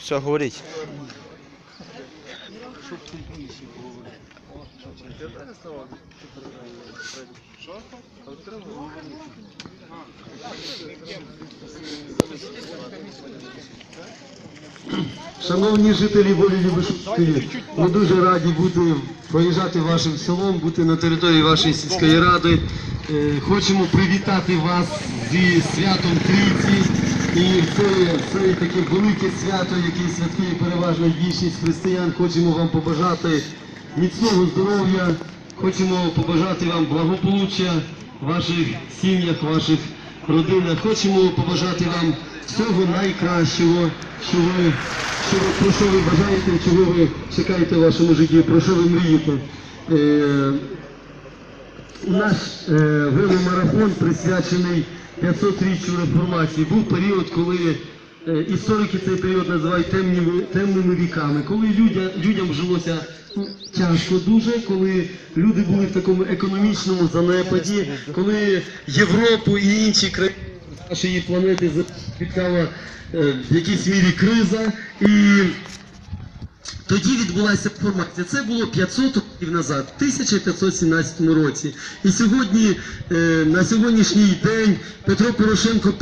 Все, говоріть. Щоб? Що? Треба говорити. Шановні жителі волі Любишівської, ми дуже раді бути проїжджати вашим селом, бути на території вашої сільської ради. Е, Хочемо привітати вас зі святом Трійці. І це, це таке велике свято, яке святкує переважна більшість християн. Хочемо вам побажати міцного здоров'я, хочемо побажати вам благополуччя в ваших сім'ях, ваших родинах. Хочемо побажати вам всього найкращого, що ви, що ви, про що ви бажаєте, чого ви чекаєте в вашому житті, про що ви мрієте. Е, наш е, веломарафон присвячений 500-річчю реформації. Був період, коли е, історики цей період називають темними, темними віками, коли людя, людям жилося ну, тяжко дуже, коли люди були в такому економічному занепаді, коли Європу і інші країни нашої планети запіткала е, в якійсь мірі криза. І тоді відбулася реформація. Це було 500 років назад, в 1517 році. І сьогодні, е, на сьогоднішній день, Петро Порошенко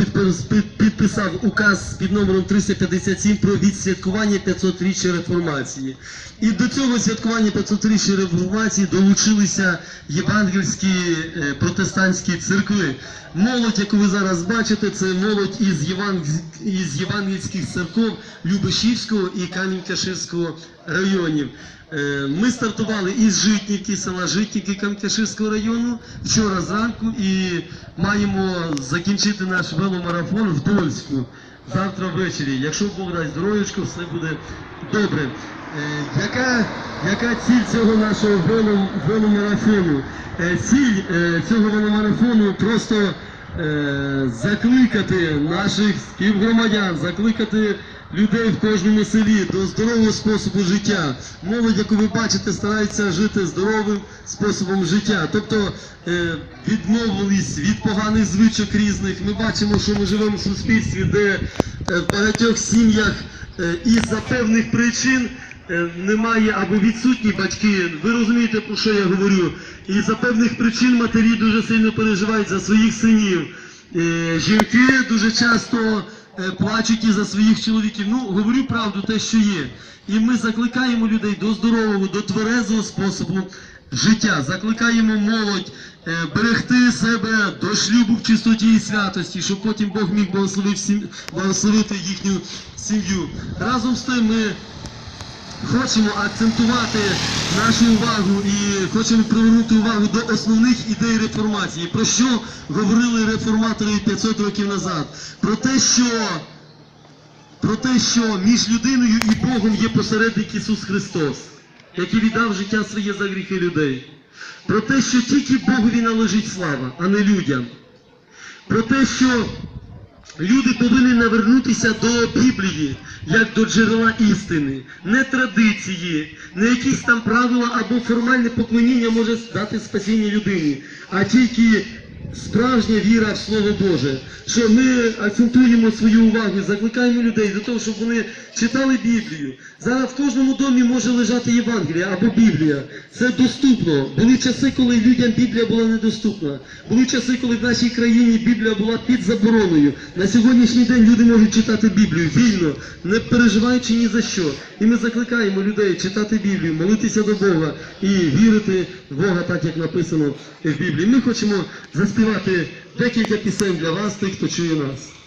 підписав указ під номером 357 про відсвяткування 500-річчя реформації. І до цього святкування 500-річчя реформації долучилися євангельські е, протестантські церкви. Молодь, яку ви зараз бачите, це молодь із євангельських церков Любешівського і Камінь-Каширського районів. Е, Ми стартували із Житнівки, села Житнівки Кам'янкаширського району вчора зранку і маємо закінчити наш веломарафон в Дольську завтра ввечері. Якщо Бог дасть здоров'ячко, все буде добре. Е, Яка, яка ціль цього нашого вело- веломарафону? Е, Ціль цього веломарафону просто закликати наших співгромадян, закликати людей в кожному селі до здорового способу життя. Молодь, яку ви бачите, старається жити здоровим способом життя. Тобто е, відмовились від поганих звичок різних. Ми бачимо, що ми живемо в суспільстві, де е, в багатьох сім'ях е, із-за певних причин. Немає або відсутні батьки, ви розумієте, про що я говорю. І за певних причин матері дуже сильно переживають за своїх синів. Жінки дуже часто плачуть і за своїх чоловіків. Ну, говорю правду, те, що є. І ми закликаємо людей до здорового, до тверезого способу життя. Закликаємо молодь е, берегти себе до шлюбу в чистоті і святості, щоб потім Бог міг благословити їхню сім'ю. Разом з тим ми хочемо акцентувати нашу увагу і хочемо привернути увагу до основних ідей реформації. Про що говорили реформатори 500 років назад? Про те, що про те, що між людиною і Богом є посередник Ісус Христос, який віддав життя своє за гріхи людей. Про те, що тільки Богові належить слава, а не людям. Про те, що Люди повинні навернутися до Біблії, як до джерела істини, не традиції, не якісь там правила або формальне поклоніння може дати спасіння людині, а тільки справжня віра в Слово Боже. Що ми акцентуємо свою увагу, закликаємо людей до того, щоб вони читали Біблію. Зараз в кожному домі може лежати Євангелія або Біблія. Це доступно. Були часи, коли людям Біблія була недоступна. Були часи, коли в нашій країні Біблія була під забороною. На сьогоднішній день люди можуть читати Біблію вільно, не переживаючи ні за що. І ми закликаємо людей читати Біблію, молитися до Бога і вірити в Бога, так як написано в Біблії. Ми хочемо заспівати декілька пісень для вас, тих, хто чує нас.